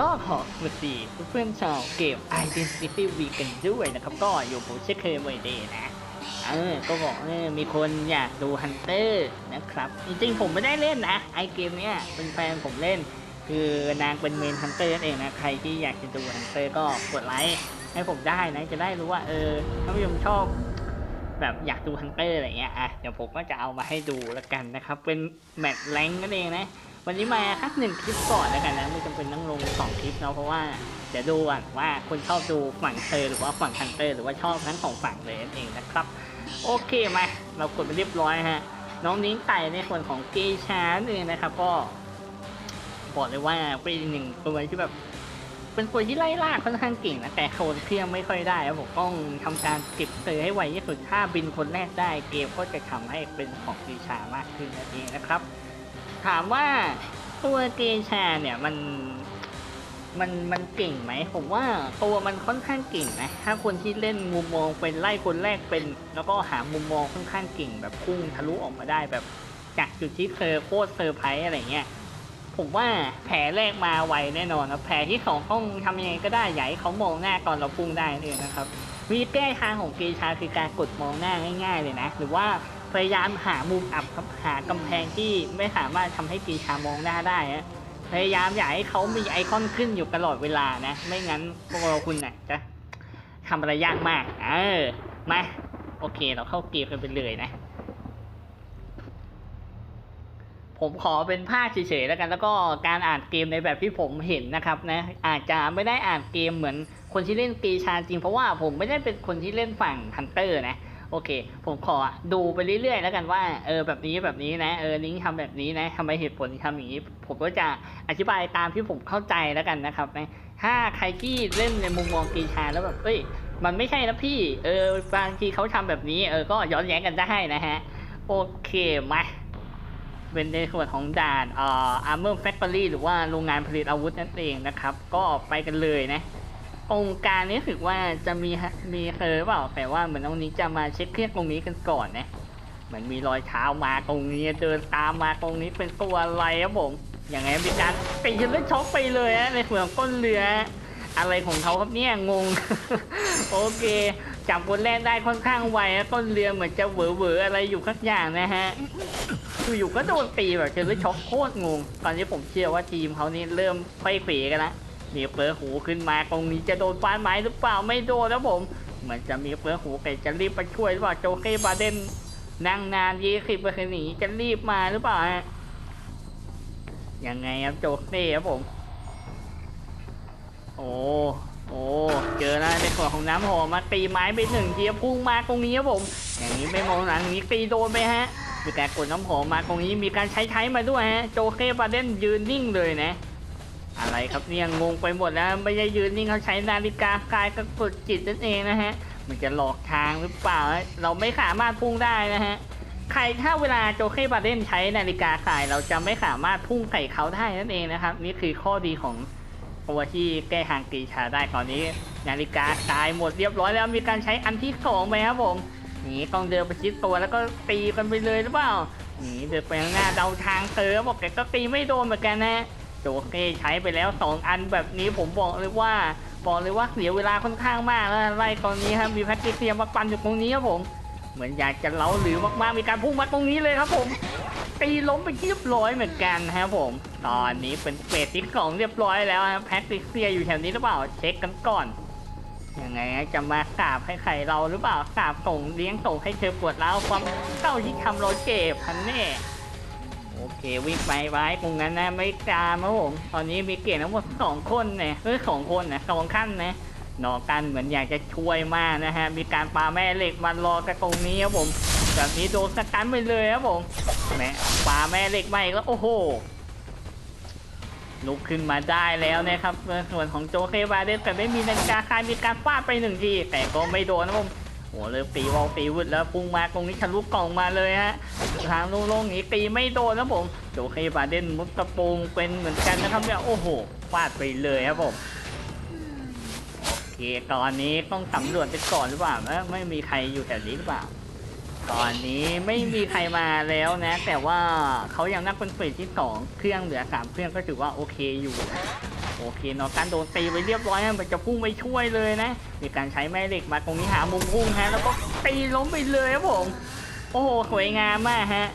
ก็ขอสวัสดีเพื่อนๆชาวเกม Identity V กันด้วยนะครับ ก็อยู่ผมเช่นเคยเมื่อเดย์นะ เออ ก็บอกเออมีคนอยากดูฮันเตอร์นะครับ จริงๆ ผมไม่ได้เล่นนะ ไอเกมเนี้ยเป็นแฟนผมเล่น คือนางเป็นเมนฮันเตอร์นั่นเองนะ ใครที่อยากจะดูฮันเตอร์ก็กดไลค์ให้ผมได้นะ จะได้รู้ว่า เออท่านผู้ชมชอบแบบอยากดูฮันเตอร์อะไรเงี้ย อะ เดี๋ยวผมก็จะเอามาให้ดูแล้วกันนะครับ เป็นแมตช์แรงนั่นเองนะ วันนี้มาคักหนึ่งคลิปก่อนแล้วกันนะไม่จำเป็นต้องลงสองคลิปเนาะเพราะว่าเดี๋ยวดูก่อนว่าคนชอบดูฝั่งเธอหรือว่าฝั่งฮันเตอร์หรือว่าชอบทั้งของฝั่งเลยนั่นเองนะครับ โอเคมาเรากดไปเรียบร้อยฮะน้องนิ้งไต่ในส่วนของเกชานั่นเองนะครับก็บอกเลยว่าเป็นหนึ่งตัวที่แบบเป็นตัวที่ไล่ล่าค่อนข้างเก่งนะแต่โคนเครื่องไม่ค่อยได้แล้วผมต้องทำการเก็บเตอให้ไวที่สุดถ้าบินคนแรกได้เกมก็จะทำให้เป็นของเกชามากขึ้นนั่นเองนะครับ ถามว่าตัวเกชาเนี่ยมันมันมันเก่งไหมผมว่าตัวมันค่อนข้างเก่งนะถ้าคนที่เล่นมุมมองเป็นไล่คนแรกเป็น แล้วก็หามุมมองค่อนข้างเก่งแบบพุ่งทะลุออกมาได้แบบ จากจุดที่เคยโคตรเซอร์ไพรส์อะไรเงี้ยผมว่าแผลแรกมาไวแน่นอนนะแผลที่สองต้องทำยังไงก็ได้ให้เขามองหน้าก่อนเราพุ่งได้เลยนะครับวิธีแก้ทางของเกชาคือการกดมองหน้าง่าย ๆ เลยนะ หรือว่า พยายามหามุมอับครับหากำแพงที่ไม่สามารถทำให้เกชามองหน้าได้นะพยายามอย่าให้เขามีไอคอนขึ้นอยู่ตลอดเวลานะ ไม่งั้นพวกเราคุณน่ะจะทำอะไรยากมาก เออมาโอเคเราเข้าเกมกันไปเลยนะ ผมขอเป็นภาคเฉยๆแล้วกัน แล้วก็การอ่านเกมในแบบที่ผมเห็นนะครับนะ อาจจะไม่ได้อ่านเกมเหมือนคนที่เล่นเกชาจริง เพราะว่าผมไม่ได้เป็นคนที่เล่นฝั่งฮันเตอร์นะ โอเค ผมขอดูไปเรื่อยๆ แล้วกันว่าเออแบบนี้แบบนี้นะเออนิ้งทำแบบนี้นะทำไมเหตุผลทำอย่างนี้ ผมก็จะอธิบายตามที่ผมเข้าใจแล้วกันนะครับนะถ้าใครที่เล่นในมุมมองเกชาแล้วแบบเอ้ยมันไม่ใช่นะพี่เออบางทีเขาทำแบบนี้เออก็ย้อนแย้งกันได้นะฮะโอเคมาเป็นในส่วนของด่านเอ่อ Armor Factory หรือว่าโรงงานผลิตอาวุธนั่นเองนะครับ ก็ไปกันเลยนะ องค์การนี้ถือว่าจะมีฮะมีเคยเปล่าแต่ว่าเหมือนตรงนี้จะมาเช็คเครื่องตรงนี้กันก่อนนะเหมือนมีรอยเท้ามาตรงนี้เดินตามมาตรงนี้เป็นตัวอะไรครับผมอย่างไงมีการตีกันแล้วช็อกไปเลยฮะในส่วนของก้นเรือ อะไรของเขาครับเนี่ยงง โอเคจับคนแรกได้ค่อนข้างไวนะต้นเรือเหมือนจะเหวอเวอๆอะไรอยู่สักอย่างนะฮะอยู่ก็โดนตีแบบเจอเลยช็อกโคตรงง ตอนนี้ผมเชื่อว่าทีมเขานี่เริ่มไฟเขวกันละ มีเปิดหูขึ้นมาตรงนี้จะโดนฟ้าไม้หรือเปล่าไม่โดนแล้วผม เหมือนจะมีเปิดหูแต่จะรีบไปช่วยหรือเปล่าโจเก้บาเดนนั่งนานยี่สิบเปอร์เซ็นต์นี้จะรีบมาหรือเปล่ายังไงครับโจเก้ครับผม โอ้โอ้เจอแล้วในส่วนของน้ำหอมมาตีไม้ไปหนึ่งทีพุ่งมาตรงนี้ครับผม อย่างนี้ไม่มองหลังอย่างนี้ตีโดนไปฮะมีการกดน้ำหอมมาตรงนี้มีการใช้ใช้มาด้วยฮะโจเก้บาเดนยืนนิ่งเลยนะ อะไรครับเนี่ยงงไปหมดแล้วไม่ใช่ยืนนิ่งเขาใช้นาฬิกากายกับกดจิตนั่นเองนะฮะ มันจะหลอกทางหรือเปล่า เราไม่สามารถพุ่งได้นะฮะใครถ้าเวลาโจเก้บาเดนใช้นาฬิกาสายเราจะไม่สามารถพุ่งใส่เขาได้นั่นเองนะครับ นี่คือข้อดีของตัวที่แก้ทางกีชาได้ตอนนี้ นาฬิกาตายหมดเรียบร้อยแล้วมีการใช้อันที่สองไปครับผมนี่ต้องเดินไปชิดตัวแล้วก็ตีกันไปเลยหรือเปล่านี่เดินไปข้างหน้าเดาทางเตอบอกแกก็ตีไม่โดนเหมือนกันนะ โจเก้ใช้ไปแล้วสองอันแบบนี้ผมบอกเลยว่า บอกเลยว่าเสียเวลาค่อนข้างมากแล้วไล่ตอนนี้ครับมีแพทริเซียมาปันอยู่ตรงนี้ครับผม เหมือนอยากจะเล้าหรือมากๆมีการพุ่งมาตรงนี้เลยครับผมตีล้มไปเรียบร้อยเหมือนกันครับผม ตอนนี้เป็นเฟสที่สองเรียบร้อยแล้วครับแพทริเซียอยู่แถวนี้หรือเปล่าเช็คกันก่อนยังไงจะมากราบให้ใครเราหรือเปล่ากราบส่งเลี้ยงส่งให้เธอปวดร้าวความเก้าที่ทำเราเจ็บพันแน่ เควิ่งไปไว้ตรงนั้นนะไม่กล้าครับผมตอนนี้มีเกณฑ์ทั้งหมดสองคนนี่ยเฮ้ยสองคนนะสองขั้นนะหนอกันเหมือนอยากจะช่วยมากนะฮะมีการปาแม่เหล็กมารอกันตรงนี้ครับผมแบบนี้โดนสกันไปเลยครับผมแม่ปาแม่เหล็กมาอีกแล้วโอ้โหลุกขึ้นมาได้แล้วนะครับส่วนของโจเคบาเดนแต่ไม่มีนาฬิกาคายมีการฟาดไปหนึ่งทีแต่ก็ไม่โดนนะผม โอ้เริ่มตีวอลตีวุดแล้วพุ่งมาตรงนี้ทะลุกล่องมาเลยฮะทางโล่งๆนี้ตีไม่โดนนะผมโจเคบาเดนมุดกระโปรงเป็นเหมือนกันนะครับเนี่ยโอ้โหฟาดไปเลยครับผมโอเคตอนนี้ต้องสำรวจไปก่อนหรือเปล่าไม่มีใครอยู่แถวนี้หรือเปล่าตอนนี้ไม่มีใครมาแล้วนะ แต่ว่าเขายังนับเป็นเฟสที่สองเครื่องเหลือสามเครื่องก็ถือว่าโอเคอยู่ โอเคนอกันโดนตีไปเรียบร้อยนะมันจะพุ่งไปช่วยเลยนะ มีการใช้แม่เหล็กมาตรงนี้หามุมพุ่งฮะ แล้วก็ตีล้มไปเลยครับผม โอ้โหสวยงามมากฮะ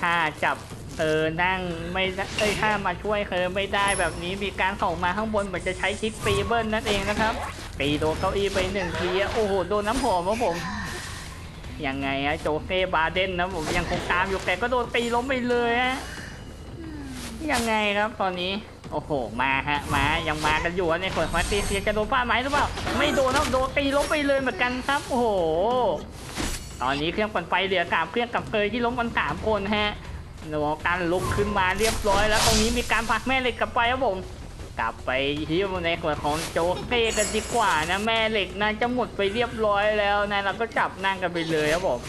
ถ้าจับเออนั่งไม่ได้เอ้ยถ้ามาช่วยเธอไม่ได้แบบนี้มีการส่งมาข้างบนเหมือนจะใช้คิกฟีเบิลนั่นเองนะครับตีโดนเก้าอี้ไปหนึ่งทีโอ้โหโดนน้ำหอมครับผมยังไงฮะโจเซ่บาเดนนะผมยังคงตามอยู่แต่ก็โดนตีล้มไปเลยฮะยังไงครับตอนนี้ โอ้โห มาฮะ มายังมากันอยู่ในส่วนของตีเซียจะโดนป้าไหมหรือเปล่า ไม่โดนนะโดนตีล้มไปเลยเหมือนกันครับ โอ้โห ตอนนี้เครื่องปั่นไฟเหลือสามเครื่องกับเฟยที่ล้มกันสามคนฮะหนูการลุกขึ้นมาเรียบร้อย แล้วตรงนี้มีการผลักแม่เหล็กกลับไปครับผม กลับไปที่ในส่วนของโจ๊กเต้กันดีกว่านะแม่เหล็กน่าจะหมดไปเรียบร้อยแล้วนะเราก็จับนั่งกันไปเลยครับผม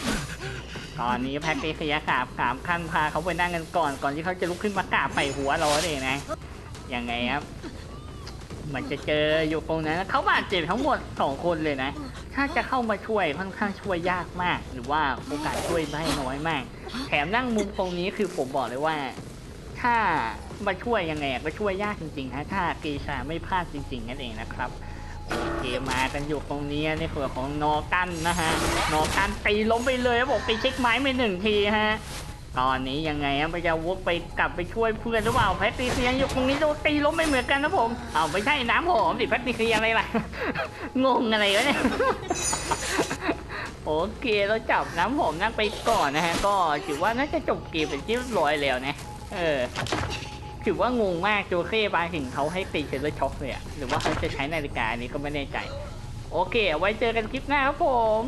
ตอนนี้แพ็กเกจขยะขาบสามขั้นพาเขาไปนั่งกันก่อนก่อนที่เขาจะลุกขึ้นมากราบใส่หัวเราเองนะ ยังไงครับมันจะเจออยู่ตรงนั้นเขาบาดเจ็บทั้งหมดสองคนเลยนะ ถ้าจะเข้ามาช่วยค่อนข้างช่วยยากมาก หรือว่าโอกาสช่วยได้น้อยมาก แถมนั่งมุมตรงนี้คือผมบอกเลยว่า ถ้ามาช่วยยังไงก็ช่วยยากจริงๆฮะถ้าเกชาไม่พลาดจริง ๆ นั่นเองนะครับโอเคมากันอยู่ตรงนี้ในส่วนของนอกันนะฮะนอกันตีล้มไปเลยครับบอกไปเช็คไม้ไปหนึ่งทีฮะ ตอนนี้ยังไงอะไปจะวกไปกลับไปช่วยเพื่อนหรือเปล่าแพตติเซียอยู่ตรงนี้โดนตีล้มไม่เหมือนกันนะผมเอาไม่ใช่น้ำหอมสิแพตติเซียอะไรล่ะงงอะไรวะเนี่ยโอเคเราจับน้ำหอมนั่งไปก่อนนะฮะ ก็ถือว่าน่าจะจบเกมเป็นที่เรียบร้อยแล้วนะเออถือว่างงมากโจเซ่บาถึงเขาให้ตีเชลเลอร์ช็อคเลยอะหรือว่าเขาจะใช้นาฬิกาอันนี้ก็ไม่แน่ใจ โอเค ไว้เจอกันคลิปหน้าครับผม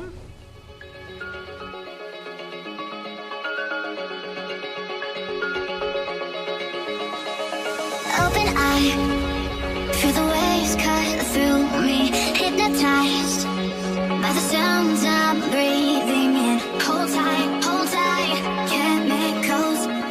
open eye, feel the